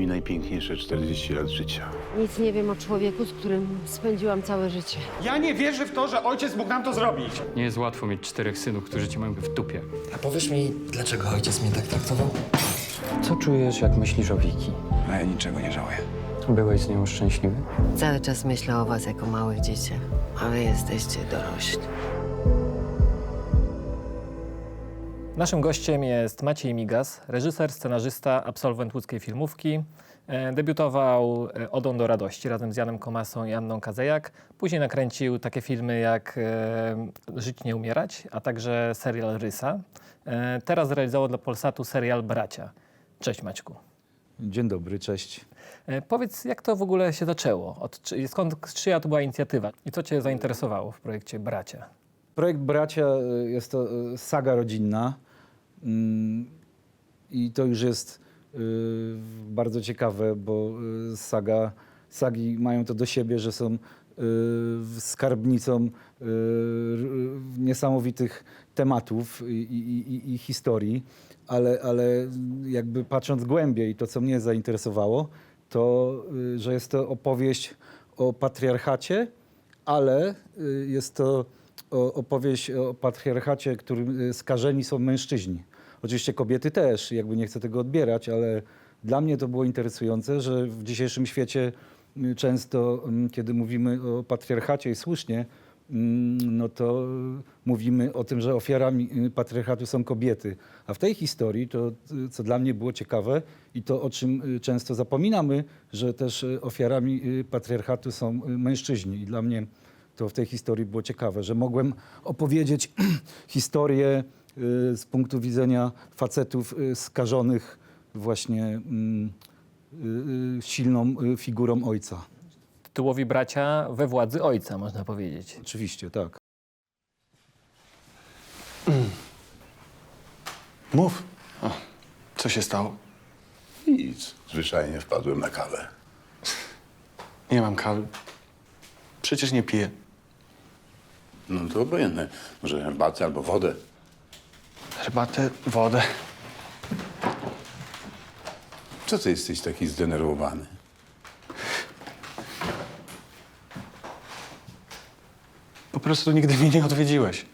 Mi najpiękniejsze 40 lat życia. Nic nie wiem o człowieku, z którym spędziłam całe życie. Ja nie wierzę w to, że ojciec mógł nam to zrobić. Nie jest łatwo mieć czterech synów, którzy cię mają w dupie. A powiesz mi, dlaczego ojciec mnie tak traktował? Co czujesz, jak myślisz o Wiki? A ja niczego nie żałuję. Byłeś z nią szczęśliwy? Cały czas myślę o was jako małych dzieciach, a wy jesteście dorośli. Naszym gościem jest Maciej Migas, reżyser, scenarzysta, absolwent łódzkiej filmówki. E, Debiutował e, Odą do radości razem z Janem Komasą i Anną Kazejak. Później nakręcił takie filmy jak e, Żyć nie umierać, a także serial Rysa. Teraz zrealizował dla Polsatu serial Bracia. Cześć Maćku. Dzień dobry, cześć. Powiedz, jak to w ogóle się zaczęło? Od, czy- skąd, czyja to była inicjatywa? I co cię zainteresowało w projekcie Bracia? Projekt Bracia jest to saga rodzinna i to już jest y, bardzo ciekawe, bo y, saga, sagi mają to do siebie, że są y, skarbnicą niesamowitych tematów i, i, i, historii, ale, ale jakby patrząc głębiej, to co mnie zainteresowało, to że jest to opowieść o patriarchacie, ale jest to opowieść o patriarchacie, którym skażeni są mężczyźni. Oczywiście kobiety też, jakby nie chcę tego odbierać, ale dla mnie to było interesujące, że w dzisiejszym świecie y, często, mm, kiedy mówimy o patriarchacie i słusznie, mm, no to mówimy o tym, że ofiarami y, patriarchatu są kobiety. A w tej historii to, y, co dla mnie było ciekawe i to, o czym y, często zapominamy, że też ofiarami patriarchatu są mężczyźni. I dla mnie to w tej historii było ciekawe, że mogłem opowiedzieć historię z punktu widzenia facetów y, skażonych właśnie mm, y, y, silną y, figurą ojca. Tytułowi bracia we władzy ojca, można powiedzieć. Oczywiście, tak. Mów. O, co się stało? Nic. Zwyczajnie wpadłem na kawę. Nie mam kawy. Przecież nie piję. No to obojętne. Może herbatę albo wodę. Herbatę, wodę. Co ty jesteś taki zdenerwowany? Po prostu nigdy mnie nie odwiedziłeś.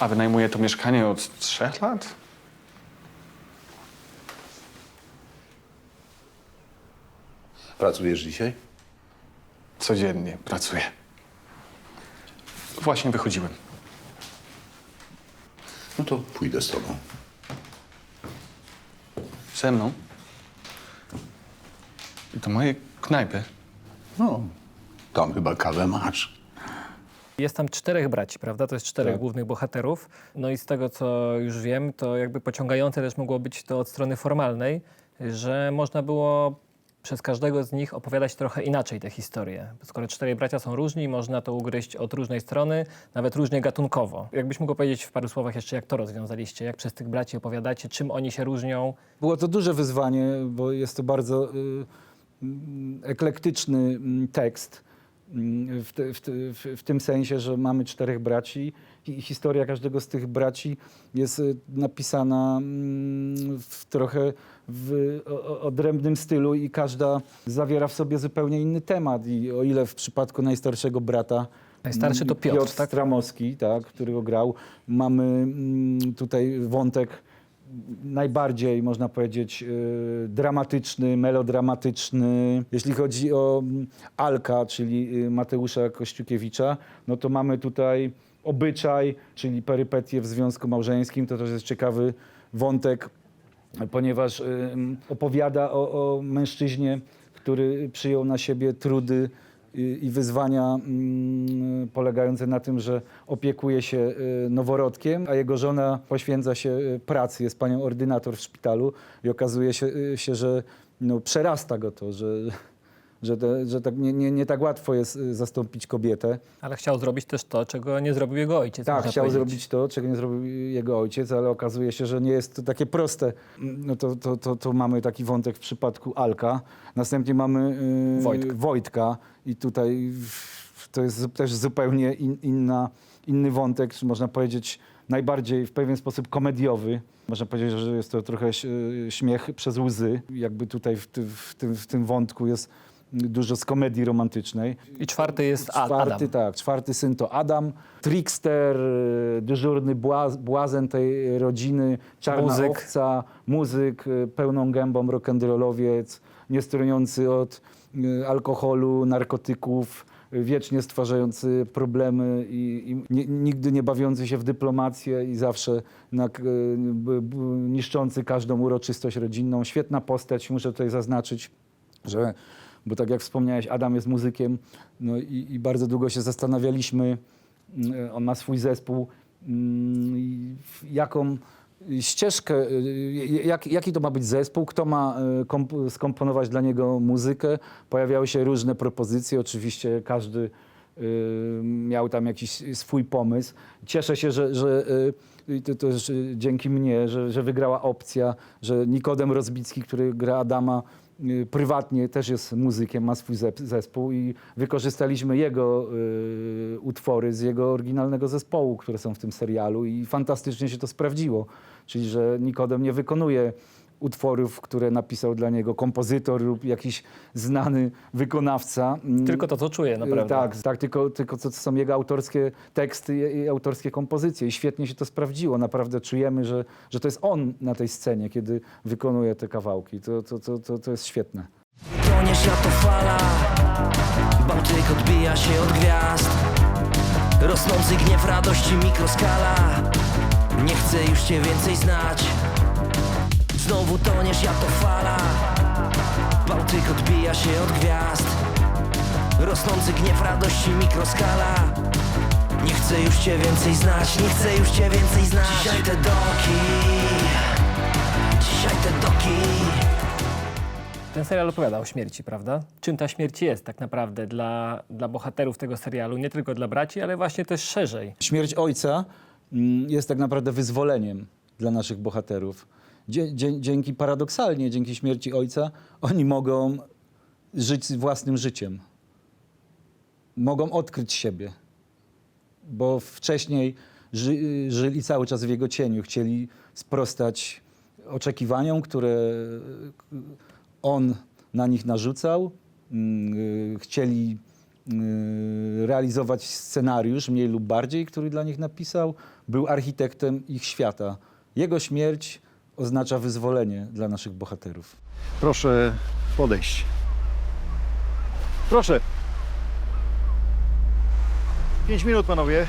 A wynajmuję to mieszkanie od trzech lat? Pracujesz dzisiaj? Codziennie pracuję. Właśnie wychodziłem. No to pójdę z tobą. Ze mną. I do mojej knajpy. No, tam chyba kawę masz. Jest tam czterech braci, prawda? To jest czterech Tak. głównych bohaterów. No i z tego, co już wiem, to jakby pociągające też mogło być to od strony formalnej, że można było przez każdego z nich opowiadać trochę inaczej tę historię. Skoro czterej bracia są różni, można to ugryźć od różnej strony, nawet różnie gatunkowo. Jakbyś mógł powiedzieć w paru słowach jeszcze, jak to rozwiązaliście, jak przez tych braci opowiadacie, czym oni się różnią? Było to duże wyzwanie, bo jest to bardzo y, mm, eklektyczny mm, tekst. Mm, W, te, w, te, w, tym sensie, że mamy czterech braci i historia każdego z tych braci jest y, napisana mm, w trochę w odrębnym stylu i każda zawiera w sobie zupełnie inny temat. I o ile w przypadku najstarszego brata Najstarszy to mm, Piotr, Piotr tak? Stramowski, tak, którego grał, mamy tutaj wątek najbardziej, można powiedzieć, y, dramatyczny, melodramatyczny. Jeśli chodzi o mm, Alka, czyli y, Mateusza Kościukiewicza, no to mamy tutaj obyczaj, czyli perypetie w związku małżeńskim. To też jest ciekawy wątek, ponieważ y, mm, opowiada o, o mężczyźnie, który przyjął na siebie trudy i wyzwania mm, polegające na tym, że opiekuje się y, noworodkiem, a jego żona poświęca się y, pracy, jest panią ordynator w szpitalu i okazuje się, y, się że no, przerasta go to, że, że, te, że tak nie, nie, nie tak łatwo jest y, zastąpić kobietę. Ale chciał zrobić też to, czego nie zrobił jego ojciec. Tak, można chciał powiedzieć. zrobić to, czego nie zrobił jego ojciec, ale okazuje się, że nie jest to takie proste. No to, to, to, to mamy taki wątek w przypadku Alka. Następnie mamy yy, Wojtka. Wojtka i tutaj w- to jest zu- też zupełnie in, inna, inny wątek, czy można powiedzieć najbardziej w pewien sposób komediowy. Można powiedzieć, że jest to trochę ś- śmiech przez łzy. Jakby tutaj w, ty, w, tym, w tym wątku jest dużo z komedii romantycznej. I czwarty jest A- Czwarty, Adam. tak. Czwarty syn to Adam, trickster, y, dyżurny błaz, błazen tej rodziny, czarna Muzyk. owca, muzyk, y, pełną gębą rock'n'rollowiec, niestroniący od y, alkoholu, narkotyków, y, wiecznie stwarzający problemy i, i nigdy nie bawiący się w dyplomację i zawsze na, k- y, b, b, niszczący każdą uroczystość rodzinną. Świetna postać, muszę tutaj zaznaczyć, że, bo tak jak wspomniałeś, Adam jest muzykiem no i, i bardzo długo się zastanawialiśmy, mm, on ma swój zespół, mm, jaką ścieżkę, y, jak, jaki to ma być zespół, kto ma y, komp- skomponować dla niego muzykę. Pojawiały się różne propozycje, oczywiście każdy y, miał tam jakiś swój pomysł. Cieszę się, że, że y, to też y, dzięki mnie, że, że wygrała opcja, że Nikodem Rozbicki, który gra Adama, y, prywatnie też jest muzykiem, ma swój zespół i wykorzystaliśmy jego y, utwory z jego oryginalnego zespołu, które są w tym serialu i fantastycznie się to sprawdziło. Czyli, że Nikodem nie wykonuje utworów, które napisał dla niego kompozytor lub jakiś znany wykonawca. Mm, Tylko to, co czuję, naprawdę. tak, tak tylko, tylko to są jego autorskie teksty i, autorskie kompozycje. I świetnie się to sprawdziło. Naprawdę czujemy, że, że to jest on na tej scenie, kiedy wykonuje te kawałki. To, to, to, to, to jest świetne. Toniesz ja to fala Bałtyk odbija się od gwiazd Rosnący gniew radości mikroskala Nie chcę już cię więcej znać Znowu toniesz ja to fala. Bałtyk odbija się od gwiazd. Rosnący gniew radości mikroskala. Nie chcę już cię więcej znać Nie chcę już cię więcej znać. Dzisiaj te doki. Dzisiaj te doki. Ten serial opowiada o śmierci, prawda? Czym ta śmierć jest tak naprawdę dla, dla bohaterów tego serialu, nie tylko dla braci, ale właśnie też szerzej. Śmierć ojca mm, jest tak naprawdę wyzwoleniem dla naszych bohaterów. Dzięki paradoksalnie, dzięki śmierci ojca, oni mogą żyć własnym życiem. Mogą odkryć siebie. Bo wcześniej ży, żyli cały czas w jego cieniu. Chcieli sprostać oczekiwaniom, które on na nich narzucał. Mm, Chcieli y, realizować scenariusz, mniej lub bardziej, który dla nich napisał. Był architektem ich świata. Jego śmierć oznacza wyzwolenie dla naszych bohaterów. Proszę podejść. Proszę. Pięć minut, panowie.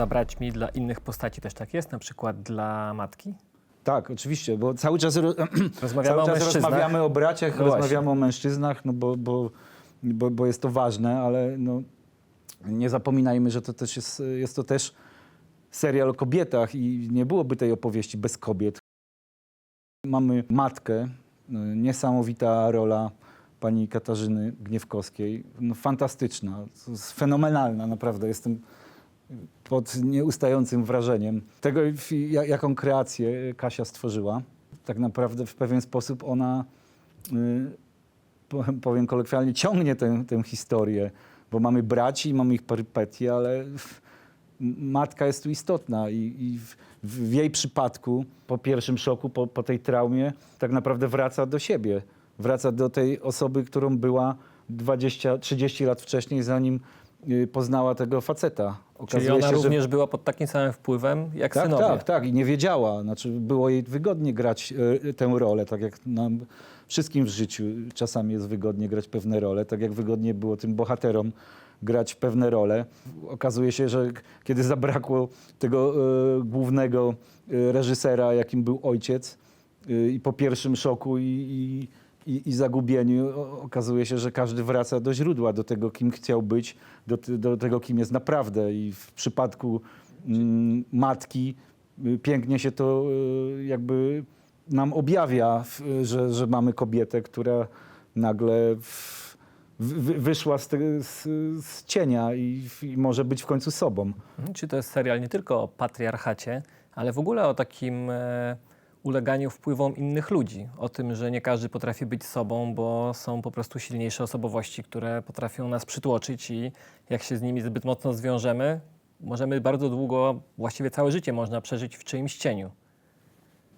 Poza braćmi dla innych postaci też tak jest, na przykład dla matki. Tak, oczywiście, bo cały czas, ro, Rozmawiamy cały o czas mężczyznach. rozmawiamy o braciach, No rozmawiamy o mężczyznach, no bo, bo, bo, bo jest to ważne, ale no, nie zapominajmy, że to też jest, jest to też serial o kobietach i nie byłoby tej opowieści bez kobiet. Mamy matkę, no, niesamowita rola pani Katarzyny Gniewkowskiej, no, fantastyczna, fenomenalna naprawdę, jestem pod nieustającym wrażeniem tego, jaką kreację Kasia stworzyła. Tak naprawdę w pewien sposób ona, y, powiem- kolokwialnie, ciągnie tę, tę historię, bo mamy braci i mamy ich perypetie, ale matka jest tu istotna i, i w, w jej przypadku, po pierwszym szoku, po, po tej traumie, tak naprawdę wraca do siebie. Wraca do tej osoby, którą była 20-30 lat wcześniej, zanim y, poznała tego faceta. Czyli ona również była pod takim samym wpływem jak tak, synowie. tak, tak. I nie wiedziała. Znaczy, było jej wygodnie grać e, tę rolę, tak jak nam wszystkim w życiu czasami jest wygodnie grać pewne role, tak jak wygodnie było tym bohaterom grać pewne role. Okazuje się, że kiedy zabrakło tego e, głównego e, reżysera, jakim był ojciec, y, i po pierwszym szoku i, i, i, i zagubieniu okazuje się, że każdy wraca do źródła, do tego, kim chciał być, do, do tego, kim jest naprawdę. I w przypadku mm, matki y, pięknie się to y, jakby nam objawia, w- że, że mamy kobietę, która nagle w, wy- wyszła z, z, z cienia i, i może być w końcu sobą. Czy to jest serial nie tylko o patriarchacie, ale w ogóle o takim e, uleganiu wpływom innych ludzi. O tym, że nie każdy potrafi być sobą, bo są po prostu silniejsze osobowości, które potrafią nas przytłoczyć i jak się z nimi zbyt mocno zwiążemy, możemy bardzo długo, właściwie całe życie można przeżyć w czyimś cieniu.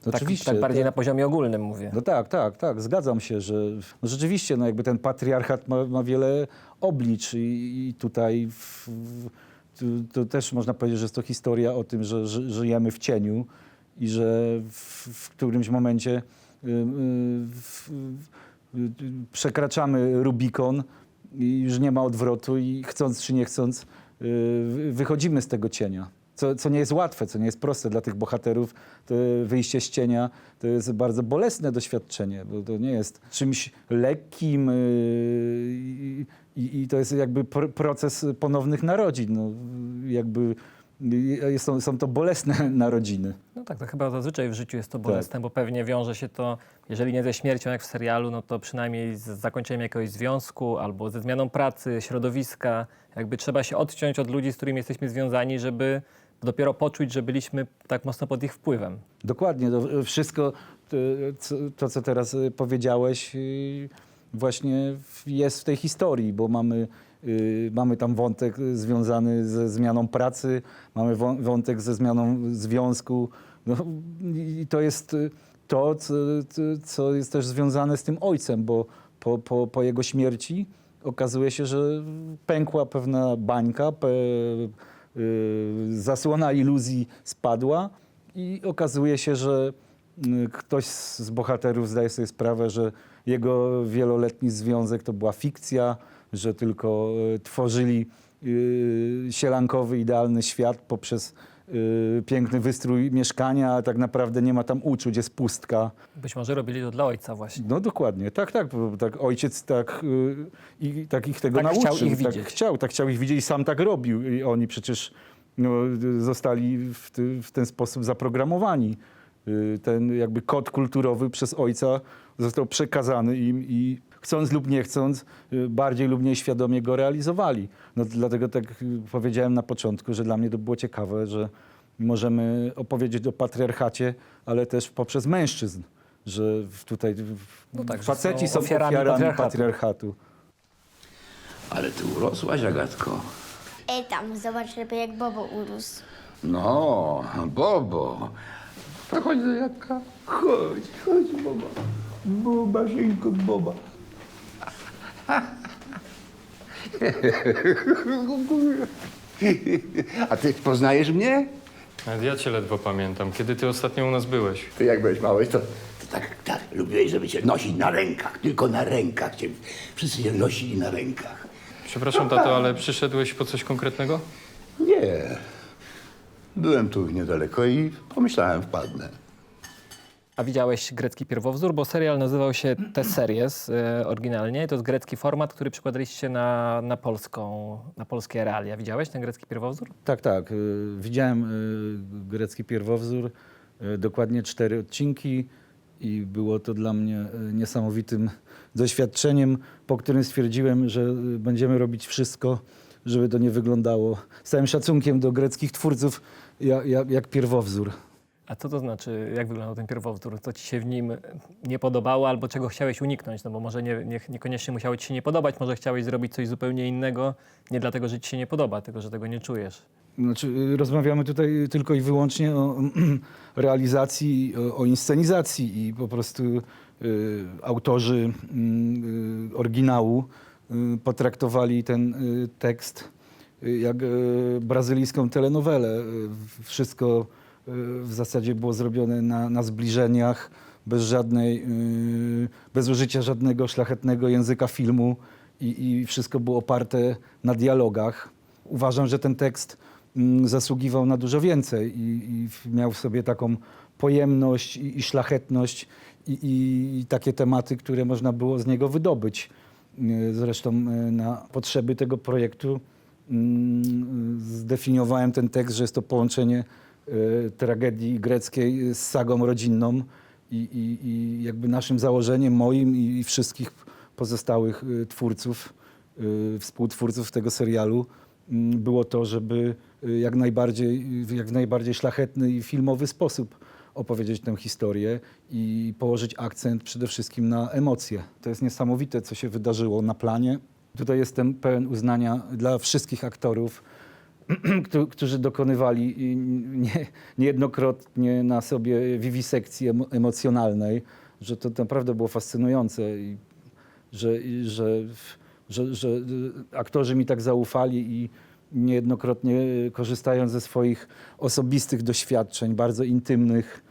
Tak, Oczywiście. tak bardziej to- na poziomie ogólnym mówię. No tak, tak, tak, zgadzam się, że no rzeczywiście no jakby ten patriarchat ma, ma wiele oblicz i, i tutaj w, w, tu, to też można powiedzieć, że jest to historia o tym, że, ży- żyjemy w cieniu i że w, w którymś momencie y, y, w, y, przekraczamy Rubikon i już nie ma odwrotu i chcąc czy nie chcąc wy- wychodzimy z tego cienia. Co, co nie jest łatwe, co nie jest proste dla tych bohaterów. To wyjście z cienia to jest bardzo bolesne doświadczenie, bo to nie jest czymś lekkim i, i, to jest jakby pr- proces ponownych narodzin. No, jakby yy, są, są to bolesne narodziny. No tak, to chyba zazwyczaj w życiu jest to bolesne, bo pewnie wiąże się to, jeżeli nie ze śmiercią jak w serialu, no to przynajmniej z zakończeniem jakiegoś związku albo ze zmianą pracy, środowiska. Jakby trzeba się odciąć od ludzi, z którymi jesteśmy związani, żeby dopiero poczuć, że byliśmy tak mocno pod ich wpływem. Dokładnie. To wszystko to, co- to, teraz powiedziałeś, y, właśnie jest w tej historii, bo mamy, mamy tam wątek y, związany ze zmianą pracy, mamy wą- wątek ze zmianą związku. No, I to jest y, to, co, co- co jest też związane z tym ojcem, bo po, po, po jego śmierci okazuje się, że pękła pewna bańka, pe, y, zasłona iluzji spadła i okazuje się, że y, ktoś z bohaterów zdaje sobie sprawę, że jego wieloletni związek to była fikcja, że tylko y, tworzyli y, sielankowy, idealny świat poprzez y, piękny wystrój mieszkania, a tak naprawdę nie ma tam uczuć, jest pustka. Być może robili to dla ojca właśnie. No dokładnie, tak, tak, tak ojciec tak, i, tak ich tego Tak nauczył. chciał ich tak widzieć. chciał, tak chciał ich widzieć i sam tak robił. I oni przecież no, zostali w, ty, w ten sposób zaprogramowani. Ten jakby kod kulturowy przez ojca został przekazany im i chcąc lub nie chcąc, y, bardziej lub mniej świadomie go realizowali. No dlatego tak y, powiedziałem na początku, że dla mnie to było ciekawe, że możemy opowiedzieć o patriarchacie, ale też poprzez mężczyzn, że tutaj w- No tak, faceci są są ofiarami ofiarami, patriarchatu. patriarchatu. Ale ty urosłaś, Agatko. Ej tam, zobacz lepiej jak Bobo urósł. No, Bobo. To chodź do Jaka. Chodź, chodź, Boba. Boba, synku, Boba. A ty poznajesz mnie? Nawet ja cię ledwo pamiętam. Kiedy ty ostatnio u nas byłeś? Ty jak byłeś mały, to, to tak, tak, lubiłeś, żeby cię nosić na rękach, tylko na rękach. Cię, wszyscy cię nosili na rękach. Przepraszam, tato, ale przyszedłeś po coś konkretnego? Nie. Byłem tu niedaleko i pomyślałem, wpadnę. A widziałeś grecki pierwowzór, bo serial nazywał się Te Series e, oryginalnie. To jest grecki format, który przykładaliście na, na polską, na polskie realia. Widziałeś ten grecki pierwowzór? Tak, tak. y, Widziałem y, grecki pierwowzór, y, dokładnie cztery odcinki i było to dla mnie y, niesamowitym doświadczeniem, po którym stwierdziłem, że y, będziemy robić wszystko, żeby to nie wyglądało z całym szacunkiem do greckich twórców jak pierwowzór. A co to znaczy, jak wyglądał ten pierwowzór? Co ci się w nim nie podobało albo czego chciałeś uniknąć? No bo może nie, nie, niekoniecznie musiało ci się nie podobać, może chciałeś zrobić coś zupełnie innego, nie dlatego, że ci się nie podoba, tylko że tego nie czujesz. Znaczy, y, rozmawiamy tutaj tylko i wyłącznie o realizacji, o, o inscenizacji i po prostu y, autorzy mm, y, oryginału y, potraktowali ten y, tekst y, jak brazylijską telenowelę. Wszystko w zasadzie było zrobione na, na zbliżeniach, bez żadnej, y, bez użycia żadnego szlachetnego języka filmu i, i wszystko było oparte na dialogach. Uważam, że ten tekst mm, zasługiwał na dużo więcej i, i miał w sobie taką pojemność i, i szlachetność i, i, takie tematy, które można było z niego wydobyć. Y, Zresztą y, na potrzeby tego projektu mm, zdefiniowałem ten tekst, że jest to połączenie tragedii greckiej z sagą rodzinną i, i, i jakby naszym założeniem moim i, wszystkich pozostałych y, twórców, y, współtwórców tego serialu mm, było to, żeby y, jak najbardziej, jak najbardziej szlachetny i filmowy sposób opowiedzieć tę historię i położyć akcent przede wszystkim na emocje. To jest niesamowite, co się wydarzyło na planie. Tutaj jestem pełen uznania dla wszystkich aktorów, którzy dokonywali i nie, niejednokrotnie na sobie wiwisekcji emo- emocjonalnej, że to naprawdę było fascynujące i że, i że, że, że y, aktorzy mi tak zaufali i niejednokrotnie y, korzystając ze swoich osobistych doświadczeń, bardzo intymnych,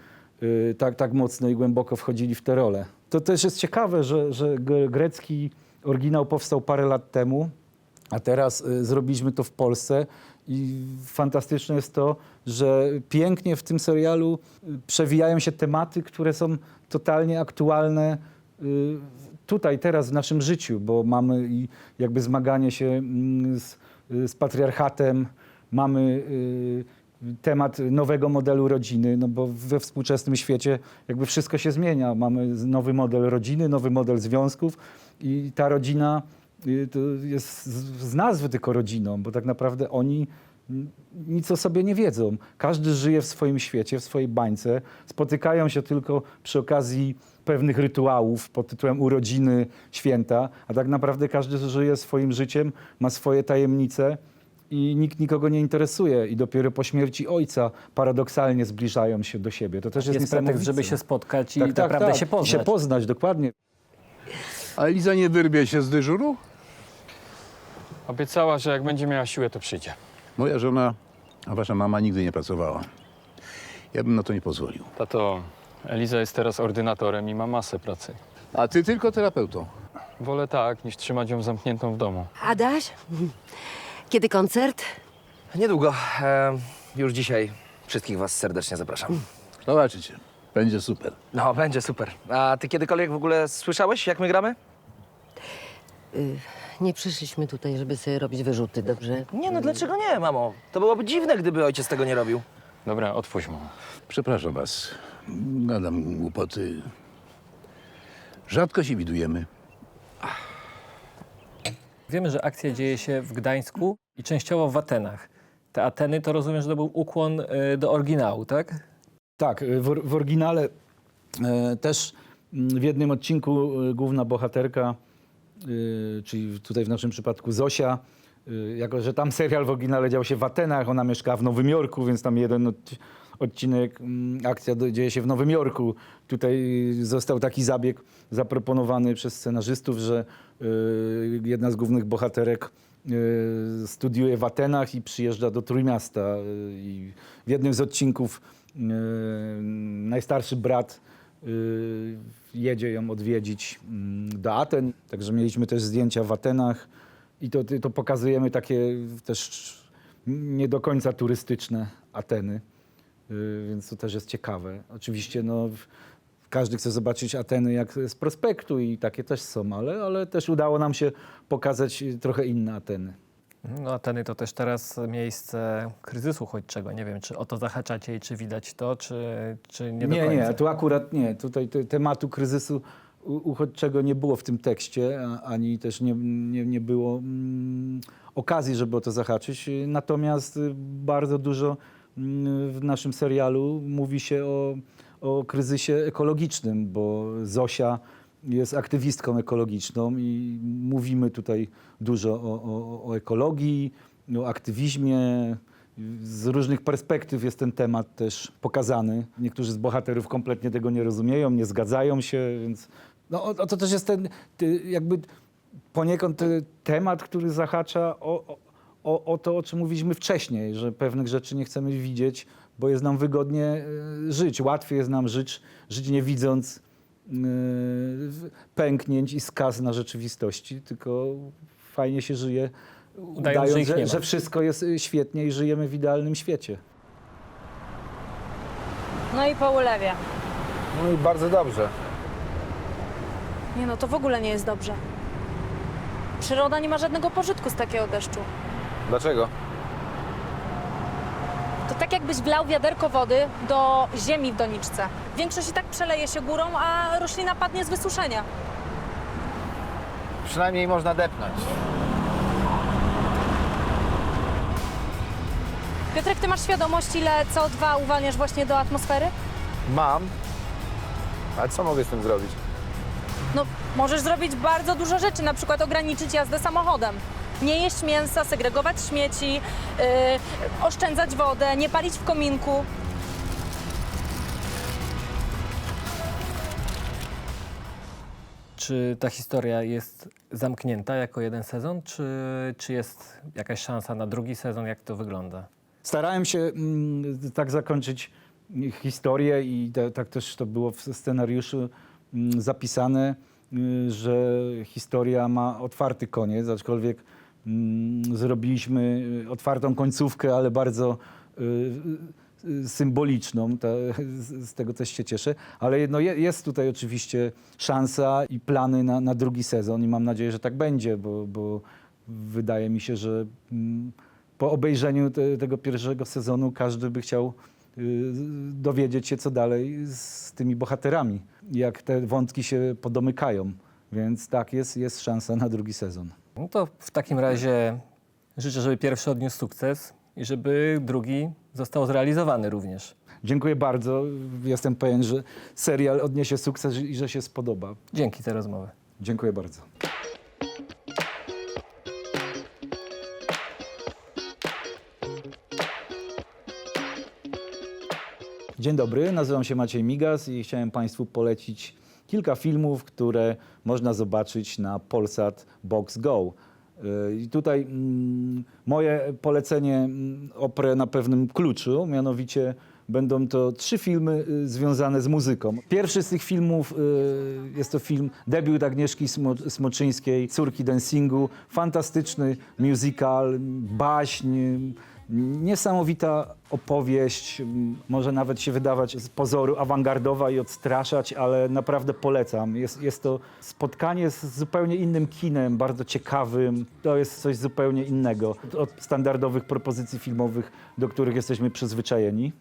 y, tak, tak mocno i głęboko wchodzili w te role. To też jest ciekawe, że, że gre- grecki oryginał powstał parę lat temu, a teraz y, zrobiliśmy to w Polsce i fantastyczne jest to, że pięknie w tym serialu y, przewijają się tematy, które są totalnie aktualne y, tutaj, teraz w naszym życiu, bo mamy jakby zmaganie się mm, z, y, z patriarchatem, mamy temat nowego modelu rodziny, no bo we współczesnym świecie jakby wszystko się zmienia. Mamy nowy model rodziny, nowy model związków i ta rodzina to jest z nazwy tylko rodziną, bo tak naprawdę oni nic o sobie nie wiedzą. Każdy żyje w swoim świecie, w swojej bańce. Spotykają się tylko przy okazji pewnych rytuałów pod tytułem urodziny, święta, a tak naprawdę każdy żyje swoim życiem, ma swoje tajemnice i nikt nikogo nie interesuje i dopiero po śmierci ojca paradoksalnie zbliżają się do siebie. To też jest, Jest pretekst, żeby się spotkać i tak, tak, naprawdę tak. się I poznać. się poznać, dokładnie. A Eliza nie wyrwie się z dyżuru? Obiecała, że jak będzie miała siłę, to przyjdzie. Moja żona, a wasza mama nigdy nie pracowała. Ja bym na to nie pozwolił. Tato, Eliza jest teraz ordynatorem i ma masę pracy. A ty tylko terapeutą. Wolę tak, niż trzymać ją zamkniętą w domu. Adaś? Kiedy koncert? Niedługo. E, już dzisiaj wszystkich was serdecznie zapraszam. Zobaczycie. Będzie super. No, będzie super. A ty kiedykolwiek w ogóle słyszałeś, jak my gramy? Nie przyszliśmy tutaj, żeby sobie robić wyrzuty, dobrze? Nie, no dlaczego nie, mamo? To byłoby dziwne, gdyby ojciec tego nie robił. Dobra, otwórz mu. Przepraszam was. Gadam głupoty. Rzadko się widujemy. Wiemy, że akcja dzieje się w Gdańsku i częściowo w Atenach. Te Ateny to rozumiem, że to był ukłon y, do oryginału, tak? Tak, w, or- w oryginale e, też mm, w jednym odcinku e, główna bohaterka, e, czyli tutaj w naszym przypadku Zosia, e, jako że tam serial w oryginale dział się w Atenach, ona mieszka w Nowym Jorku, więc tam jeden od, odcinek, mm, akcja dzieje się w Nowym Jorku. Tutaj został taki zabieg zaproponowany przez scenarzystów, że e, jedna z głównych bohaterek studiuje w Atenach i przyjeżdża do Trójmiasta. I w jednym z odcinków najstarszy brat jedzie ją odwiedzić mm, do Aten. Także mieliśmy też zdjęcia w Atenach i to, to pokazujemy takie też nie do końca turystyczne Ateny. Y, Więc to też jest ciekawe. Oczywiście no, każdy chce zobaczyć Ateny jak z prospektu i takie też są, ale, ale też udało nam się pokazać y, trochę inne Ateny. No Ateny to też teraz miejsce kryzysu uchodźczego. Nie wiem, czy o to zahaczacie i czy widać to, czy, czy nie do nie, końca. nie, tu akurat nie. Tutaj te, tematu kryzysu uchodźczego nie było w tym tekście, ani też nie, nie, nie było mm, okazji, żeby o to zahaczyć. Natomiast bardzo dużo mm, w naszym serialu mówi się o, o kryzysie ekologicznym, bo Zosia jest aktywistką ekologiczną i mówimy tutaj dużo o, o, o ekologii, o aktywizmie, z różnych perspektyw jest ten temat też pokazany. Niektórzy z bohaterów kompletnie tego nie rozumieją, nie zgadzają się, więc no, o, to też jest ten ty, jakby poniekąd ty, temat, który zahacza o, o- o, to, o czym mówiliśmy wcześniej, że pewnych rzeczy nie chcemy widzieć, bo jest nam wygodnie e, żyć. Łatwiej jest nam żyć, żyć nie widząc pęknięć i skaz na rzeczywistości, tylko fajnie się żyje, udając, że nie że, ma. że wszystko jest y, świetnie i żyjemy w idealnym świecie. No i po ulewie. No i bardzo dobrze. Nie no, to w ogóle nie jest dobrze. Przyroda nie ma żadnego pożytku z takiego deszczu. Dlaczego? To tak jakbyś wlał wiaderko wody do ziemi w doniczce. Większość i tak przeleje się górą, a roślina padnie z wysuszenia. Przynajmniej można depnąć. Piotrek, ty masz świadomość, ile CO2 uwalniasz właśnie do atmosfery? Mam. Ale co mogę z tym zrobić? No, możesz zrobić bardzo dużo rzeczy, na przykład ograniczyć jazdę samochodem. Nie jeść mięsa, segregować śmieci, yy, oszczędzać wodę, nie palić w kominku. Czy ta historia jest zamknięta jako jeden sezon, czy, czy jest jakaś szansa na drugi sezon? Jak to wygląda? Starałem się mm, tak zakończyć historię i te, tak też to było w scenariuszu mm, zapisane, y, że historia ma otwarty koniec, aczkolwiek zrobiliśmy y, otwartą końcówkę, ale bardzo y, y, symboliczną, z, tego też się cieszę, ale no je, jest tutaj oczywiście szansa i plany na, na drugi sezon i mam nadzieję, że tak będzie, bo, bo wydaje mi się, że mm, po obejrzeniu te, tego pierwszego sezonu każdy by chciał dowiedzieć się, co dalej z tymi bohaterami, jak te wątki się podomykają. Więc tak, jest, jest szansa na drugi sezon. No to w takim razie życzę, żeby pierwszy odniósł sukces i żeby drugi został zrealizowany również. Dziękuję bardzo. Jestem pewien, że serial odniesie sukces i że się spodoba. Dzięki za rozmowę. Dziękuję bardzo. Dzień dobry, nazywam się Maciej Migas i chciałem Państwu polecić kilka filmów, które można zobaczyć na Polsat Box Go. Yy, I tutaj mm, moje polecenie mm, oprę na pewnym kluczu, mianowicie będą to trzy filmy y, związane z muzyką. Pierwszy z tych filmów y, jest to film debiut Agnieszki Smo- Smoczyńskiej, Córki Dancingu. Fantastyczny musical, baśń, niesamowita opowieść. Może nawet się wydawać z pozoru awangardowa i odstraszać, ale naprawdę polecam. Jest, jest to spotkanie z zupełnie innym kinem, bardzo ciekawym. To jest coś zupełnie innego od standardowych propozycji filmowych, do których jesteśmy przyzwyczajeni.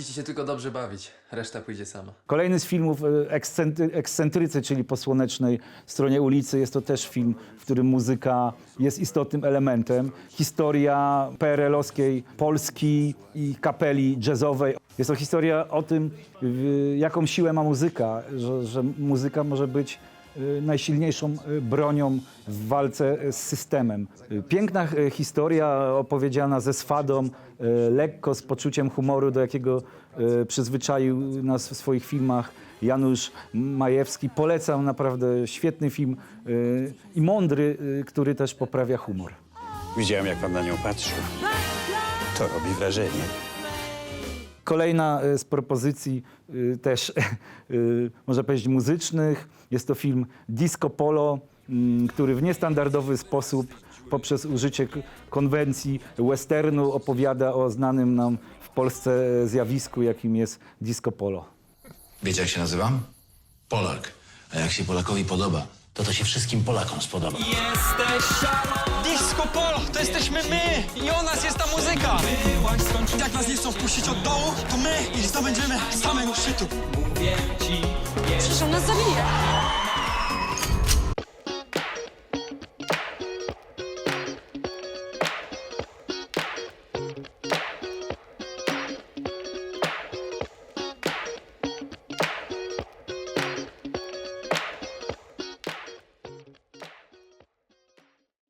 Musicie się tylko dobrze bawić, reszta pójdzie sama. Kolejny z filmów e, ekscentry, Ekscentrycy, czyli po słonecznej stronie ulicy. Jest to też film, w którym muzyka jest istotnym elementem. Historia PRL-owskiej Polski i kapeli jazzowej. Jest to historia o tym, jaką siłę ma muzyka, że, że muzyka może być najsilniejszą e, bronią w walce e, z systemem. Piękna historia opowiedziana ze swadą, lekko, z poczuciem humoru, do jakiego przyzwyczaił nas w swoich filmach Janusz Majewski. Polecam naprawdę świetny film i mądry, który też poprawia humor. Widziałem, jak pan na nią patrzył. To robi wrażenie. Kolejna e, z propozycji e, też, e, można powiedzieć, muzycznych. Jest to film Disco Polo, m, który w niestandardowy sposób poprzez użycie konwencji westernu opowiada o znanym nam w Polsce zjawisku, jakim jest disco polo. Wiecie jak się nazywam? Polak. A jak się Polakowi podoba, to to się wszystkim Polakom spodoba. Disco Polo, to jesteśmy my i o nas jest ta muzyka. Jak nas nie chcą wpuścić od dołu, to my ich zdobędziemy z samego szczytu. Przecież on nas zabije.